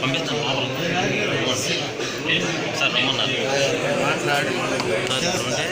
పంపిస్తాను. సార్ రమ్మన్నారు.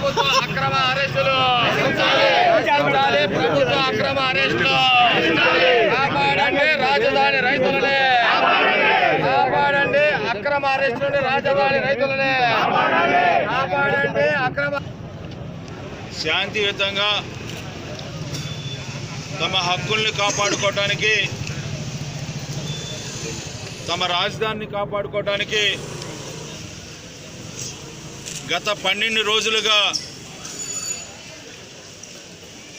ప్రభుత్వ అక్రమ అరెస్టులు. ప్రభుత్వ అక్రమ అరెస్టులు. కాపాడండి రాజధాని రైతులనే. కాపాడండి అక్రమ అరెస్టు నుండి రాజధాని రైతులనే. కాపాడండి అక్రమ శాంతియుతంగా తమ హక్కుల్ని కాపాడుకోవటానికి తమ రాజధానిని కాపాడుకోవటానికి గత పన్నెండు రోజులుగా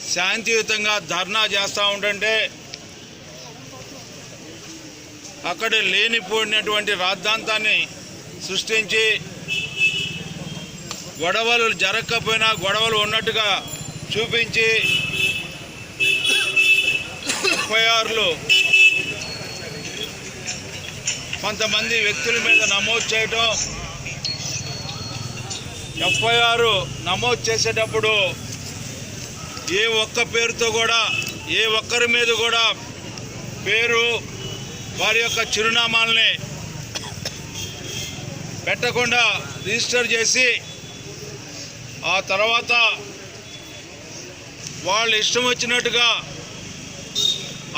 శాంతియుతంగా ధర్నా చేస్తూ ఉంటుంటే అక్కడ లేనిపోయినటువంటి రాద్ధాంతాన్ని సృష్టించి గొడవలు జరగకపోయినా గొడవలు ఉన్నట్టుగా చూపించి ఎఫ్ఐఆర్లు కొంతమంది వ్యక్తుల మీద నమోదు చేయటం ఎఫ్ఐఆర్ నమోదు చేసేటప్పుడు ఏ ఒక్క పేరుతో కూడా ఏ ఒక్కరి మీద కూడా పేరు వారి యొక్క చిరునామాల్ని పెట్టకుండా రిజిస్టర్ చేసి ఆ తర్వాత వాళ్ళు ఇష్టం వచ్చినట్టుగా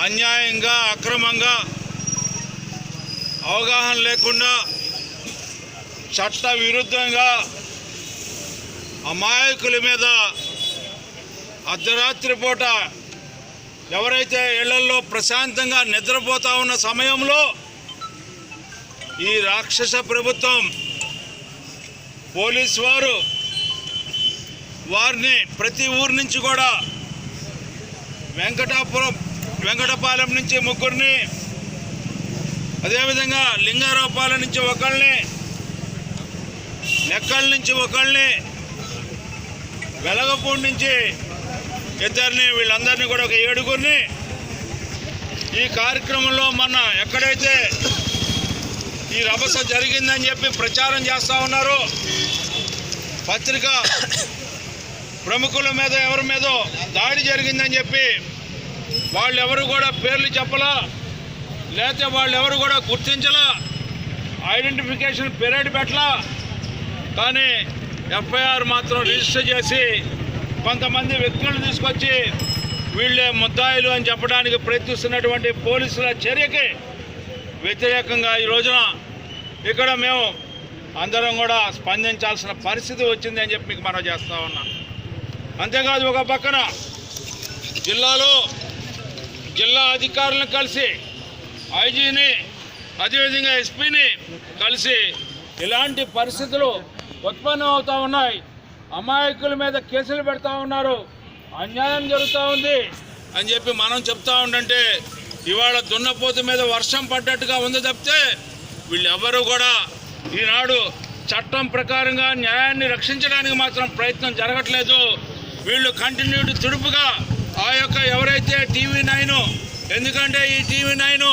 అన్యాయంగా అక్రమంగా అవగాహన లేకుండా చట్ట విరుద్ధంగా అమాయకుల మీద అర్ధరాత్రి పూట ఎవరైతే ఇళ్ళలో ప్రశాంతంగా నిద్రపోతా ఉన్న సమయంలో ఈ రాక్షస ప్రభుత్వం పోలీస్ వారు వారిని ప్రతి ఊరు నుంచి కూడా వెంకటాపురం వెంకటపాలెం నుంచి ముగ్గురిని అదేవిధంగా లింగారావుపాలెం నుంచి ఒకళ్ళని లెక్కల నుంచి ఒకళ్ళని వెలగపూడి నుంచి ఇద్దరిని వీళ్ళందరినీ కూడా ఒక ఏడుగురిని ఈ కార్యక్రమంలో మొన్న ఎక్కడైతే ఈ రభస జరిగిందని చెప్పి ప్రచారం చేస్తూ ఉన్నారు పత్రిక ప్రముఖుల మీద ఎవరి మీదో దాడి జరిగిందని చెప్పి వాళ్ళు ఎవరు కూడా పేర్లు చెప్పలా లేకపోతే వాళ్ళు ఎవరు కూడా గుర్తించలా ఐడెంటిఫికేషన్ పీరియడ్ పెట్టలా. కానీ ఎఫ్ఐఆర్ మాత్రం రిజిస్టర్ చేసి కొంతమంది వ్యక్తులను తీసుకొచ్చి వీళ్ళే ముద్దాయిలు అని చెప్పడానికి ప్రయత్నిస్తున్నటువంటి పోలీసుల చర్యకి వ్యతిరేకంగా ఈ రోజున ఇక్కడ మేము అందరం కూడా స్పందించాల్సిన పరిస్థితి వచ్చింది అని చెప్పి మీకు మనం చేస్తూ ఉన్నాం. అంతేకాదు ఒక పక్కన జిల్లాలో జిల్లా అధికారులను కలిసి ఐజీని అదేవిధంగా ఎస్పీని కలిసి ఇలాంటి పరిస్థితులు ఉత్పన్నం అవుతూ ఉన్నాయి. అమాయకుల మీద కేసులు పెడతా ఉన్నారు. అన్యాయం జరుగుతూ ఉంది. అని చెప్పి మనం చెప్తా ఉండంటే ఇవాళ దున్నపోతు మీద వర్షం పడ్డట్టుగా ఉంది తప్పితే వీళ్ళెవ్వరూ కూడా ఈనాడు చట్టం ప్రకారంగా న్యాయాన్ని రక్షించడానికి మాత్రం ప్రయత్నం జరగట్లేదు. వీళ్ళు కంటిన్యూడ్ తుడుపుగా ఆ యొక్క ఎవరైతే టీవీ నైన్ ఎందుకంటే ఈ టీవీ నైన్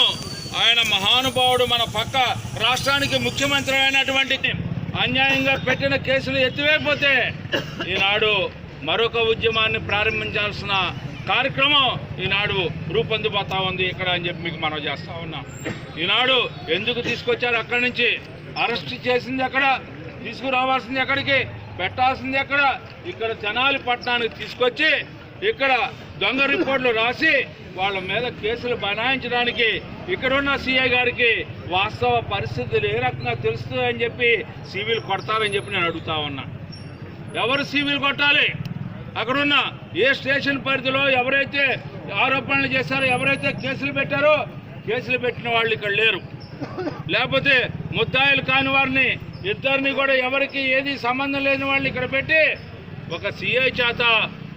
ఆయన మహానుభావుడు మన పక్క రాష్ట్రానికి ముఖ్యమంత్రి అయినటువంటి అన్యాయంగా పెట్టిన కేసులు ఎత్తివేయపోతే ఈనాడు మరొక ఉద్యమాన్ని ప్రారంభించాల్సిన కార్యక్రమం ఈనాడు రూపొందిపోతా ఉంది ఇక్కడ అని చెప్పి మీకు మనం చేస్తా ఉన్నాం. ఈనాడు ఎందుకు తీసుకొచ్చారు అక్కడి నుంచి? అరెస్ట్ చేసింది ఎక్కడ? తీసుకురావాల్సింది ఎక్కడికి? పెట్టాల్సింది ఎక్కడ? ఇక్కడ తెనాలి పట్టణానికి తీసుకొచ్చి ఇక్కడ దొంగ రిపోర్ట్లు రాసి వాళ్ళ మీద కేసులు బనాయించడానికి ఇక్కడున్న సీఏ గారికి వాస్తవ పరిస్థితులు ఏ రకంగా తెలుస్తుందని చెప్పి సివిల్ కొడతారని చెప్పి నేను అడుగుతా ఉన్నా. ఎవరు సివిల్ కొట్టాలి? అక్కడున్న ఏ స్టేషన్ పరిధిలో ఎవరైతే ఆరోపణలు చేశారో ఎవరైతే కేసులు పెట్టారో కేసులు పెట్టిన వాళ్ళు ఇక్కడ లేరు. లేకపోతే ముద్దాయిలు కాని వారిని ఇద్దరిని కూడా ఎవరికి ఏది సంబంధం లేని వాళ్ళని ఇక్కడ పెట్టి ఒక సీఐ చేత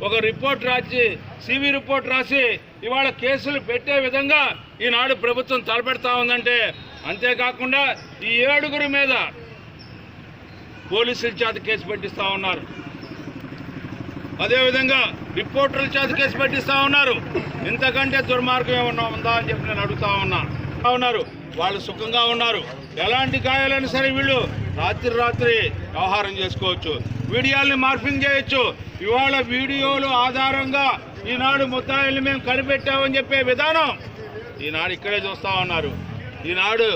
ఒక రిపోర్ట్ రాసి సివి రిపోర్ట్ రాసి ఇవాళ కేసులు పెట్టే విధంగా ఈనాడు ప్రభుత్వం తలపెడతా ఉందంటే అంతేకాకుండా ఈ ఏడుగురి మీద పోలీసుల చేత కేసు పెట్టిస్తూ ఉన్నారు. అదేవిధంగా రిపోర్టర్ల చేత కేసు పెట్టిస్తూ ఉన్నారు. ఇంతకంటే దుర్మార్గం ఏమన్నా ఉందా అని చెప్పి నేను అడుగుతా ఉన్నా. ఉన్నారు. వాళ్ళు సుఖంగా ఉన్నారు. ఎలాంటి గాయాలైనా సరే వీళ్ళు రాత్రి రాత్రి వ్యవహారం చేసుకోవచ్చు. వీడియోల్ని మార్పింగ్ చేయొచ్చు. ఇవాళ వీడియోలు ఆధారంగా ఈనాడు ముద్దాయిల్ని మేము కనిపెట్టామని చెప్పే విధానం ఈనాడు ఇక్కడే చూస్తా ఉన్నారు. ఈనాడు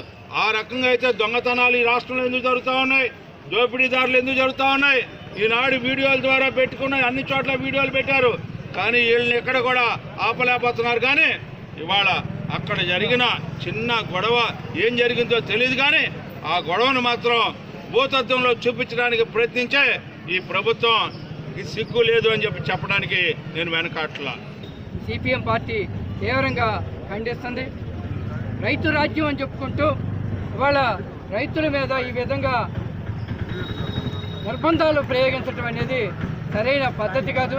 ఆ రకంగా అయితే దొంగతనాలు ఈ రాష్ట్రంలో ఎందుకు జరుగుతూ ఉన్నాయి? దోపిడీదారులు ఎందుకు జరుగుతూ ఉన్నాయి? ఈనాడు వీడియోల ద్వారా పెట్టుకున్న అన్ని చోట్ల వీడియోలు పెట్టారు. కానీ వీళ్ళని ఎక్కడ కూడా ఆపలేకపోతున్నారు. కానీ ఇవాళ అక్కడ జరిగిన చిన్న గొడవ ఏం జరిగిందో తెలియదు కానీ ఆ గొడవను మాత్రం భూతత్వంలో చూపించడానికి ప్రయత్నించే ఈ ప్రభుత్వం సిగ్గు లేదు అని చెప్పి చెప్పడానికి నేను వెనకాట్లా. సిపిఎం పార్టీ తీవ్రంగా ఖండిస్తుంది. రైతు రాజ్యం అని చెప్పుకుంటూ ఇవాళ రైతుల మీద ఈ విధంగా నిర్బంధాలు ప్రయోగించడం అనేది సరైన పద్ధతి కాదు.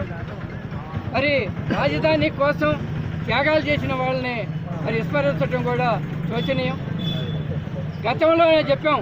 మరి రాజధాని కోసం త్యాగాలు చేసిన వాళ్ళని మరి విస్మరించడం కూడా శోచనీయం. గతంలోనే చెప్పాం.